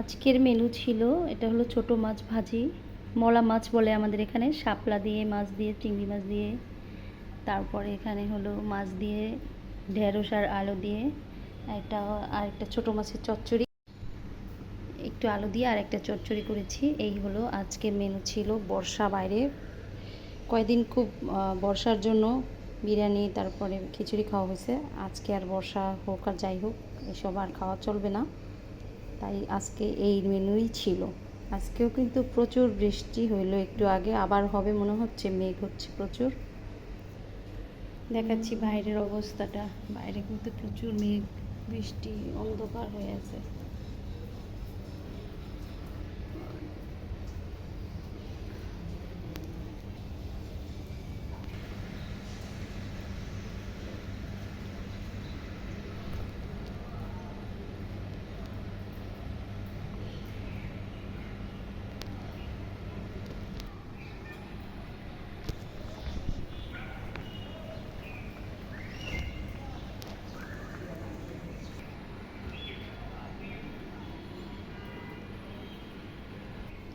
আজকের মেনু ছিল, এটা হলো ছোট মাছ ভাজি। মলা মাছ বলে আমাদের এখানে, শাপলা দিয়ে, মাছ দিয়ে, চিংড়ি মাছ দিয়ে। তারপরে এখানে হলো মাছ দিয়ে, ঢেঁড়স আর আলু দিয়ে, একটা আর একটা ছোটো মাছের চচ্চড়ি। একটু আলু দিয়ে আর একটা চচ্চড়ি করেছি। এই হলো আজকের মেনু ছিল বর্ষা বাইরে। কয়দিন খুব বর্ষার জন্য বিরিয়ানি, তারপরে খিচুড়ি খাওয়া হয়েছে। আজকে আর বর্ষা হোক আর যাই হোক, এসব আর খাওয়া চলবে না। তাই আজকে এই মেনুই ছিল। আজকেও কিন্তু প্রচুর বৃষ্টি হইল, একটু আগে আবার হবে মনে হচ্ছে, মেঘ হচ্ছে প্রচুর। দেখাচ্ছি বাইরের অবস্থাটা। বাইরে কিন্তু প্রচুর মেঘ, বৃষ্টি, অন্ধকার হয়ে আছে।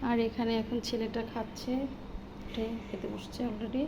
আর এখানে এখন ছেলেটা খাচ্ছে খেতে বসছে অলরেডি